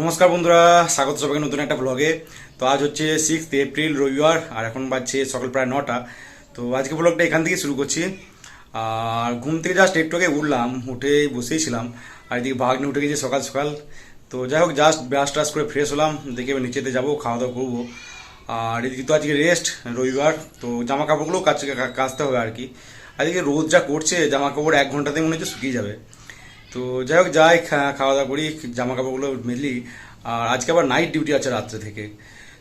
নমস্কার বন্ধুরা, স্বাগত সবাইকে নতুন একটা ব্লগে তো আজ হচ্ছে সিক্স এপ্রিল রবিবার, আর এখন বাজছে সকাল প্রায় নটা। তো আজকে ব্লগটা এখান থেকে শুরু করছি। আর ঘুম থেকে জাস্ট একটু আগে উঠলাম, উঠে বসেই ছিলাম। আর এদিকে ভাগ্নে উঠে গেছে সকাল সকাল। তো যাই হোক জাস্ট ব্রাশ ট্রাশ করে ফ্রেশ হলাম। দেখে নিচেতে যাব খাওয়া দাওয়া করব। আর এদিকে তো আজকে রেস্ট রবিবার। তো জামা কাপড়গুলোও কাচ কাচতে হবে আর কি। আজকে রোদ যা করছে জামা কাপড় এক ঘন্টাতে মনে হচ্ছে শুকিয়ে যাবে। তো যাই হোক, যাই খাওয়া দাওয়া করি জামা কাপড়গুলো মেলি, আর আজকে আবার নাইট ডিউটি আছে রাত্রে থেকে।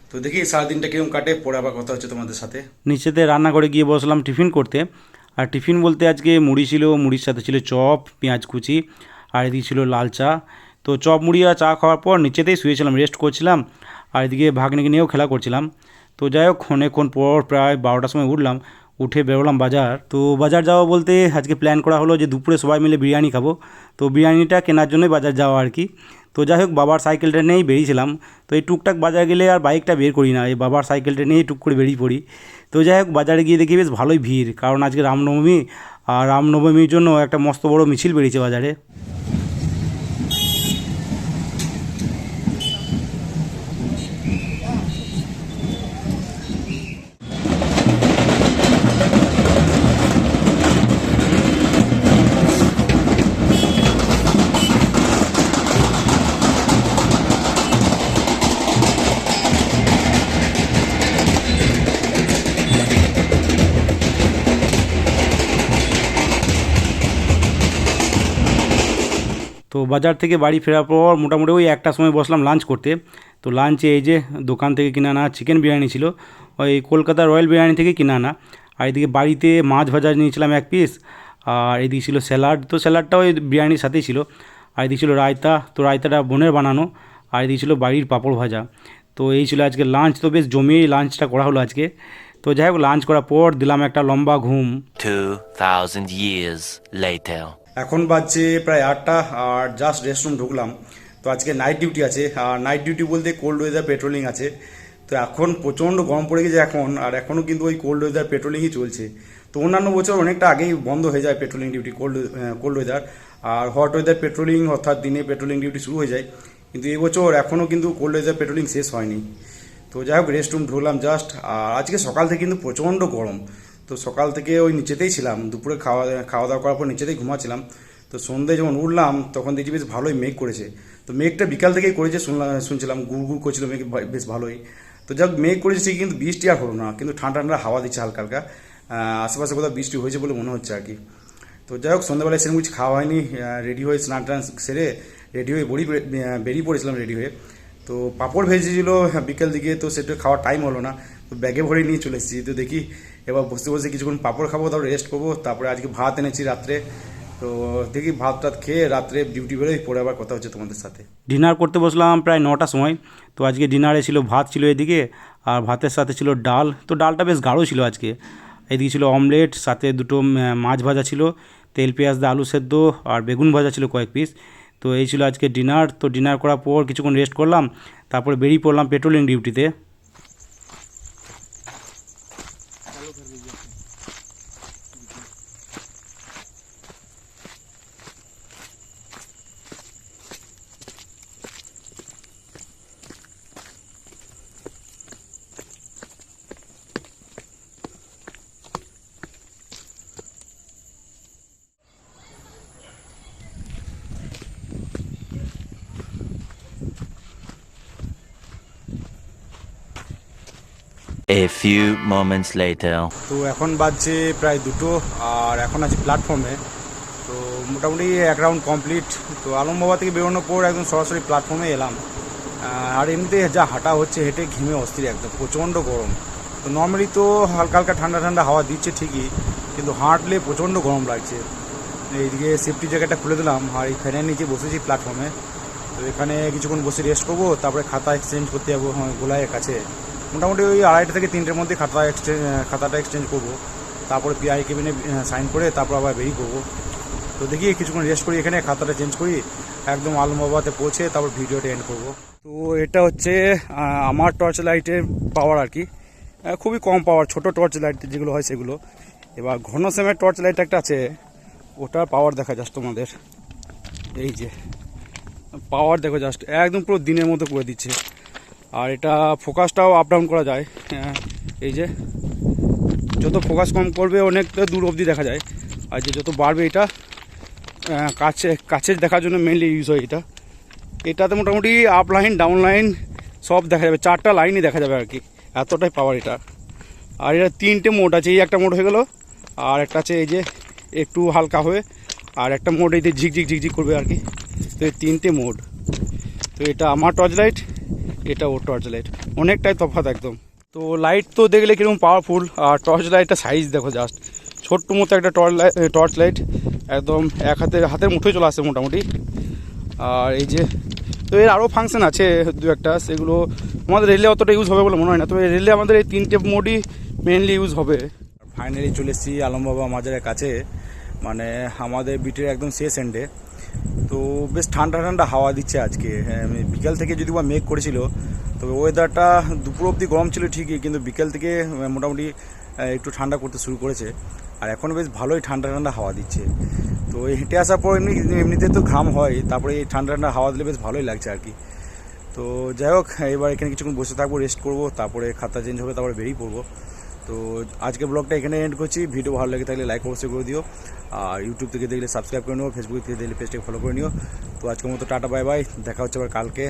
তো দেখি সারাদিনটা কীরকম কাটে, পরে আবার কথা হচ্ছে তোমাদের সাথে। নিচেতে রান্নাঘরে গিয়ে বসলাম টিফিন করতে। আর টিফিন বলতে আজকে মুড়ি ছিল, মুড়ির সাথে ছিল চপ, পেঁয়াজ কুচি, আর এদিকে ছিল লাল চা। তো চপ, মুড়ি আর চা খাওয়ার পর নিচেতেই শুয়েছিলাম রেস্ট করছিলাম, আর এদিকে ভাগ্নিকে নিয়েও খেলা করছিলাম। তো যাই হোক, অনেকক্ষণ পর প্রায় বারোটার সময় উঠলাম উঠে বেরোলাম বাজার। তো বাজার যাওয়া বলতে আজকে প্ল্যান করা হলো যে দুপুরে সবাই মিলে বিরিয়ানি খাব। তো বিরিয়ানিটা কেনার জন্যই বাজার যাওয়া আর কি। তো যাই হোক, বাবার সাইকেলটা নিয়েই বেরিয়েছিলাম। তো এই টুকটাক বাজার গেলে আর বাইকটা বের করি না। এই বাবার সাইকেলটা নিয়েই টুক করে বেরিয়ে পড়ি। তো যাই হোক, বাজারে গিয়ে দেখি বেশ ভালোই ভিড়। কারণ আজকে রামনবমী, আর রামনবমীর জন্য একটা মস্ত বড় মিছিল বেরিয়েছে বাজারে। তো বাজার থেকে বাড়ি ফেরার পর মোটামুটি ওই একটার সময় বসলাম লাঞ্চ করতে। তো লাঞ্চে এই যে দোকান থেকে কিনে আনা চিকেন বিরিয়ানি ছিল ওই কলকাতা রয়্যাল বিরিয়ানি থেকে কিনে আনা। আর এদিকে বাড়িতে মাছ ভাজা নিয়েছিলাম এক পিস আর এদিকে ছিল স্যালাড তো স্যালাডটাও ওই বিরিয়ানির সাথেই ছিল। আর এদিকে ছিল রায়তা তো রায়তাটা বোনের বানানো আর এদিকে ছিল বাড়ির পাঁপড় ভাজা। তো এই ছিল আজকে লাঞ্চ তো বেশ জমিয়েই লাঞ্চটা করা হলো আজকে। তো যাই হোক লাঞ্চ করার পর দিলাম একটা লম্বা ঘুম। 2,000 years later. এখন বাজছে প্রায় আটটা, আর জাস্ট রেস্টরুম ঢুকলাম। তো আজকে নাইট ডিউটি আছে, আর নাইট ডিউটি বলতে কোল্ড ওয়েদার পেট্রোলিং আছে। তো এখন প্রচণ্ড গরম পড়ে গেছে এখন, আর এখনও কিন্তু ওই কোল্ড ওয়েদার পেট্রোলিংই চলছে। তো অন্যান্য বছর অনেকটা আগেই বন্ধ হয়ে যায় patrolling duty cold cold weather আর হট ওয়েদার পেট্রোলিং অর্থাৎ দিনে পেট্রোলিং ডিউটি শুরু হয়ে যায়। কিন্তু এবছর এখনও কিন্তু কোল্ড ওয়েদার পেট্রোলিং শেষ হয়নি। তো যাই হোক রেস্টরুম ঢুকলাম জাস্ট আর আজকে সকাল থেকে কিন্তু প্রচণ্ড গরম। তো সকাল থেকে ওই নিচেতেই ছিলাম। দুপুরে খাওয়া খাওয়া দাওয়া করার পর নিচেতেই ঘুমাচ্ছিলাম। তো সন্ধ্যে যখন উঠলাম, তখন দেখছি বেশ ভালোই মেঘ করেছে। তো মেঘটা বিকাল থেকেই করেছে শুনলাম, শুনছিলাম, গুড় গুড় করছিল মেঘ বেশ ভালোই। তো যাক, মেঘ করেছে কিন্তু বৃষ্টি আর হলো না। কিন্তু ঠান্ডা ঠান্ডা হাওয়া দিচ্ছে হালকা হালকা আশেপাশে কোথাও বৃষ্টি হয়েছে বলে মনে হচ্ছে আর কি। তো যাই হোক, সন্ধ্যাবেলায় সেরকম কিছু খাওয়া হয়নি। রেডি হয়ে স্নান টান সেরে রেডি হয়ে বড়ি বেরিয়ে পড়েছিলাম রেডি হয়ে। তো পাঁপড় ভেজেছিল বিকেল দিকে, তো সেটা খাওয়ার টাইম হলো না, তো ব্যাগে ভরে নিয়ে চলে এসেছি, তো দেখি এবার বসে বসে কিছুক্ষণ পাঁপড় খাব, তারপর রেস্ট করব, তারপরে আজকে ভাত এনেছি রাত্রে, তো দেখি ভাত টাত খেয়ে রাত্রে ডিউটি বেরোই, পরে আবার কথা হচ্ছে তোমাদের সাথে। ডিনার করতে বসলাম প্রায় নটার সময়, তো আজকে ডিনারে ছিল ভাত ছিল এদিকে, আর ভাতের সাথে ছিল ডাল, তো ডালটা বেশ গাঢ় ছিল আজকে, এদিকে ছিল অমলেট সাথে দুটো মাছ ভাজা ছিল, তেল, পেঁয়াজ দিয়ে আলু সেদ্ধ, আর বেগুন ভাজা ছিল কয়েক পিস তো এই ছিল আজকে ডিনার তো ডিনার করার পর কিছুক্ষণ রেস্ট করলাম, তারপরে বেরিয়ে পড়লাম পেট্রোলিং ডিউটিতে A few moments later. তো এখন বাজছে প্রায় দুটো আর এখন আছি প্ল্যাটফর্মে তো মোটামুটি এক রাউন্ড কমপ্লিট তো আলমবাবা থেকে বেরোনোর পর একদম সরাসরি প্ল্যাটফর্মে এলাম। আর এমনিতে যা হাঁটা হচ্ছে হেঁটে ঘিমে অস্থির একদম প্রচণ্ড গরম। তো নর্মালি তো হালকা হালকা ঠান্ডা ঠান্ডা হাওয়া দিচ্ছে ঠিকই কিন্তু হাঁটলে প্রচণ্ড গরম লাগছে। এইদিকে সেফটি জ্যাকেটটা খুলে দিলাম আর এই ফ্যানের নিচে বসেছি প্ল্যাটফর্মে তো এখানে কিছুক্ষণ বসে রেস্ট করব তারপরে খাতা এক্সচেঞ্জ করতে যাব হ্যাঁ, গোলাইয়ের কাছে। মোটামুটি ওই আড়াইটা থেকে তিনটের মধ্যে খাতা এক্সচেঞ্জ খাতাটা এক্সচেঞ্জ করব। তারপরে পিআই কেবিনে সাইন করে তারপর আবার বেরিয়ে পড়ব। তো দেখি কিছুক্ষণ রেস্ট করি, এখানে খাতাটা চেঞ্জ করি, একদম আলমবাবাতে পৌঁছে তারপর ভিডিওটা এন্ড করব। তো এটা হচ্ছে আমার টর্চ লাইটের পাওয়ার আর কি। খুবই কম পাওয়ার ছোট টর্চ লাইট যেগুলো হয় সেগুলো। এবার ঘন সেমের টর্চ লাইট একটা আছে, ওটার পাওয়ার দেখা যাচ্ছে তোমাদের। এই যে পাওয়ার দেখো জাস্ট একদম পুরো দিনের মতো করে দিচ্ছে। আর এটা ফোকাসটাও আপ ডাউন করা যায়। এই যে, যত ফোকাস কম করবে অনেকটা দূর অবধি দেখা যায়। আর যে যত বাড়বে এটা কাছে কাছে দেখার জন্য মেনলি ইউজ হয় এটা। এটাতে মোটামুটি আপ লাইন ডাউন লাইন সব দেখা যাবে। চারটা লাইনই দেখা যাবে আর কি। এতটাই পাওয়ার এটা। আর এটা তিনটে মোড আছে। এই একটা মোড হয়ে গেল, আর একটা আছে এই যে একটু হালকা হয়ে, আর একটা মোড এই যে ঝিকঝিক ঝিকঝিক করবে আর কি। তো এই তিনটে মোড তো এটা আমার টর্চ লাইট এটা ও টর্চ লাইট অনেকটাই তফাৎ একদম। তো লাইট তো দেখলে কীরকম পাওয়ারফুল আর টর্চ লাইটটা সাইজ দেখো জাস্ট ছোট্ট মতো একটা টর্চ লাইট টর্চ লাইট একদম এক হাতে হাতের মুঠোয় চলে আসে মোটামুটি। আর এই যে, তো এর আরও ফাংশন আছে দু একটা, সেগুলো আমাদের রেলে অতটা ইউজ হবে বলে মনে হয় না। তবে রেলে আমাদের এই তিনটে মোডই মেনলি ইউজ হবে। ফাইনালি চলে এসেছি আলম বাবা মাজারের কাছে। মানে আমাদের বিটের একদম শেষ এন্ডে তো বেশ ঠান্ডা ঠান্ডা হাওয়া দিচ্ছে আজকে। হ্যাঁ, মানে বিকাল থেকে যদি বা মেঘ করেছিল তবে ওয়েদারটা দুপুর অবধি গরম ছিল ঠিকই কিন্তু বিকেল থেকে মোটামুটি একটু ঠান্ডা করতে শুরু করেছে। আর এখন বেশ ভালোই ঠান্ডা ঠান্ডা হাওয়া দিচ্ছে। তো হেঁটে আসার পর এমনি এমনিতে তো ঘাম হয় তারপরে এই ঠান্ডা ঠান্ডা হাওয়া দিলে বেশ ভালোই লাগছে আর কি। তো যাই হোক এবার এখানে কিছুক্ষণ বসে থাকব রেস্ট করব তারপরে খাতা চেঞ্জ হবে তারপরে বেরিয়ে পড়ব। তো আজকে ব্লগটা এখানে এন্ড করছি। ভিডিও ভালো লাগে থাকলে লাইক অবশ্যই করে দিও। আর ইউটিউব থেকে দেখলে সাবস্ক্রাইব করে নিও ফেসবুক থেকে দেখলে পেজটাকে ফলো করে নিও। তো আজকের মতো টাটা বাই বাই দেখা হচ্ছে আবার কালকে।